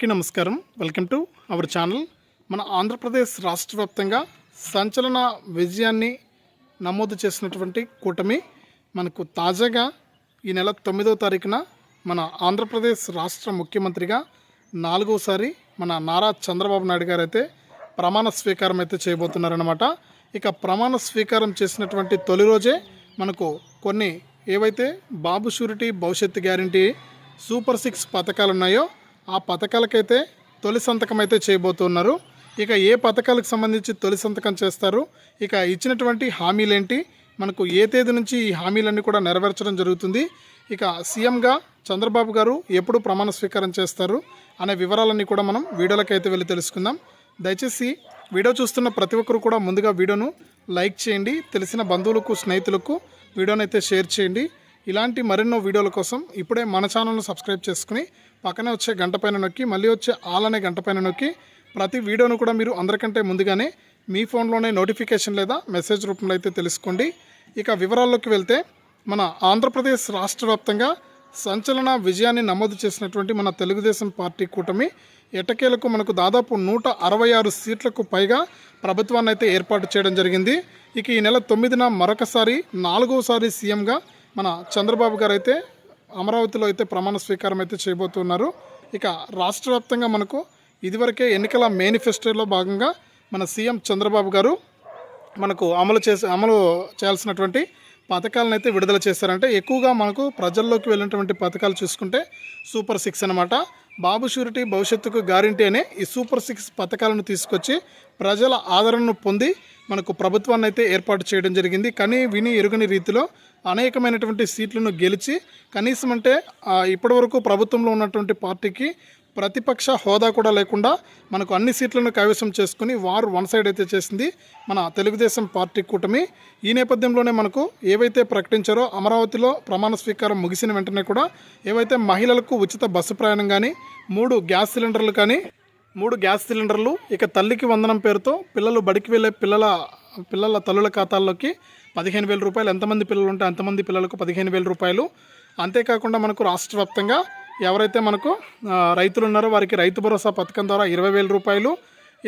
అందరికీ నమస్కారం. Welcome to our channel. మన ఆంధ్రప్రదేశ్ రాష్ట్ర వ్యాప్తంగా సంచలన విజయాన్ని నమోదు చేసినటువంటి కూటమి మనకు తాజాగా ఈ నెల తొమ్మిదవ తారీఖున మన ఆంధ్రప్రదేశ్ రాష్ట్ర ముఖ్యమంత్రిగా నాలుగోసారి మన నారా చంద్రబాబు నాయుడు గారు అయితే ప్రమాణ స్వీకారం అయితే చేయబోతున్నారనమాట ఇక ప్రమాణ స్వీకారం చేసినటువంటి తొలి రోజే మనకు కొన్ని ఏవైతే బాబు షూరిటీ భవిష్యత్తు గ్యారంటీ సూపర్ సిక్స్ పథకాలు ఉన్నాయో ఆ పథకాలకైతే తొలి సంతకం అయితే చేయబోతున్నారు. ఇక ఏ పథకాలకు సంబంధించి తొలి సంతకం చేస్తారు? ఇక ఇచ్చినటువంటి హామీలేంటి? మనకు ఏ తేదీ నుంచి ఈ హామీలన్నీ కూడా నెరవేర్చడం జరుగుతుంది. ఇక సీఎంగా చంద్రబాబు గారు ఎప్పుడు ప్రమాణ స్వీకారం చేస్తారు? అనే వివరాలన్నీ కూడా మనం వీడియోలోకి అయితే వెళ్ళి తెలుసుకుందాం. దయచేసి వీడియో చూస్తున్న ప్రతి ఒక్కరు కూడా ముందుగా వీడియోను లైక్ చేయండి. తెలిసిన బంధువులకు స్నేహితులకు వీడియోనైతే షేర్ చేయండి. ఇలాంటి మరెన్నో వీడియోల కోసం ఇప్పుడే మన ఛానల్ను సబ్స్క్రైబ్ చేసుకుని పక్కనే వచ్చే గంట పైన నొక్కి మళ్ళీ వచ్చే ఆల్ అనే గంట పైన నొక్కి ప్రతి వీడియోను కూడా మీరు అందరికంటే ముందుగానే మీ ఫోన్లోనే నోటిఫికేషన్ లేదా మెసేజ్ రూపంలో అయితే తెలుసుకోండి. ఇక వివరాల్లోకి వెళ్తే మన ఆంధ్రప్రదేశ్ రాష్ట్ర వ్యాప్తంగా సంచలన విజయాన్ని నమోదు చేసినటువంటి మన తెలుగుదేశం పార్టీ కూటమి ఎటకేలకు మనకు దాదాపు నూట అరవై ఆరు సీట్లకు పైగా ప్రభుత్వాన్ని అయితే ఏర్పాటు చేయడం జరిగింది. ఇక ఈ నెల తొమ్మిదిన మరొకసారి నాలుగోసారి సీఎంగా మన చంద్రబాబు గారు అయితే అమరావతిలో అయితే ప్రమాణ స్వీకారం అయితే చేయబోతున్నారు. ఇక రాష్ట్ర వ్యాప్తంగా మనకు ఇదివరకే ఎన్నికల మేనిఫెస్టోలో భాగంగా మన సీఎం చంద్రబాబు గారు మనకు అమలు చేసి అమలు చేయాల్సినటువంటి పథకాలను అయితే విడుదల చేశారంటే ఎక్కువగా మనకు ప్రజల్లోకి వెళ్ళినటువంటి పథకాలు చూసుకుంటే సూపర్ సిక్స్ అనమాట బాబు షూరిటీ భవిష్యత్తుకు గ్యారంటీ అనే ఈ సూపర్ సిక్స్ పథకాలను తీసుకొచ్చి ప్రజల ఆదరణను పొంది మనకు ప్రభుత్వాన్ని అయితే ఏర్పాటు చేయడం జరిగింది. కానీ విని ఎరుగని రీతిలో అనేకమైనటువంటి సీట్లను గెలిచి కనీసం అంటే ఇప్పటివరకు ప్రభుత్వంలో ఉన్నటువంటి పార్టీకి ప్రతిపక్ష హోదా కూడా లేకుండా మనకు అన్ని సీట్లను కైవసం చేసుకుని వారు వన్ సైడ్ అయితే చేసింది మన తెలుగుదేశం పార్టీ కూటమి. ఈ నేపథ్యంలోనే మనకు ఏవైతే ప్రకటించారో అమరావతిలో ప్రమాణ స్వీకారం ముగిసిన వెంటనే కూడా ఏవైతే మహిళలకు ఉచిత బస్సు ప్రయాణం కానీ మూడు గ్యాస్ సిలిండర్లు కానీ మూడు గ్యాస్ సిలిండర్లు ఇక తల్లికి వందనం పేరుతో పిల్లలు బడికి వెళ్ళే పిల్లల పిల్లల తల్లుల ఖాతాల్లోకి పదిహేను వేల రూపాయలు. ఎంతమంది పిల్లలు ఉంటే అంతమంది పిల్లలకు పదిహేను వేల రూపాయలు. అంతేకాకుండా మనకు రాష్ట్ర వ్యాప్తంగా ఎవరైతే మనకు రైతులు ఉన్నారో వారికి రైతు భరోసా పథకం ద్వారా ఇరవై వేల రూపాయలు.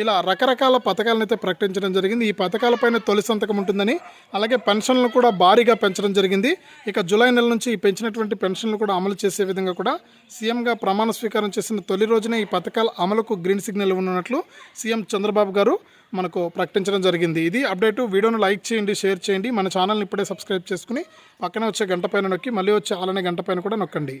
ఇలా రకరకాల పథకాలను అయితే ప్రకటించడం జరిగింది. ఈ పథకాలపైన తొలి సంతకం ఉంటుందని అలాగే పెన్షన్లు కూడా భారీగా పెంచడం జరిగింది. ఇక జూలై నెల నుంచి ఈ పెంచినటువంటి పెన్షన్లు కూడా అమలు చేసే విధంగా కూడా సీఎంగా ప్రమాణ స్వీకారం చేసిన తొలి రోజునే ఈ పథకాల అమలుకు గ్రీన్ సిగ్నల్ ఉన్నట్లు సీఎం చంద్రబాబు గారు మనకు ప్రకటించడం జరిగింది. ఇది అప్డేట్. వీడియోను లైక్ చేయండి షేర్ చేయండి. మన ఛానల్ని ఇప్పుడే సబ్స్క్రైబ్ చేసుకుని పక్కనే వచ్చే గంట పైన నొక్కి మళ్ళీ వచ్చే ఆలనే గంట పైన కూడా నొక్కండి.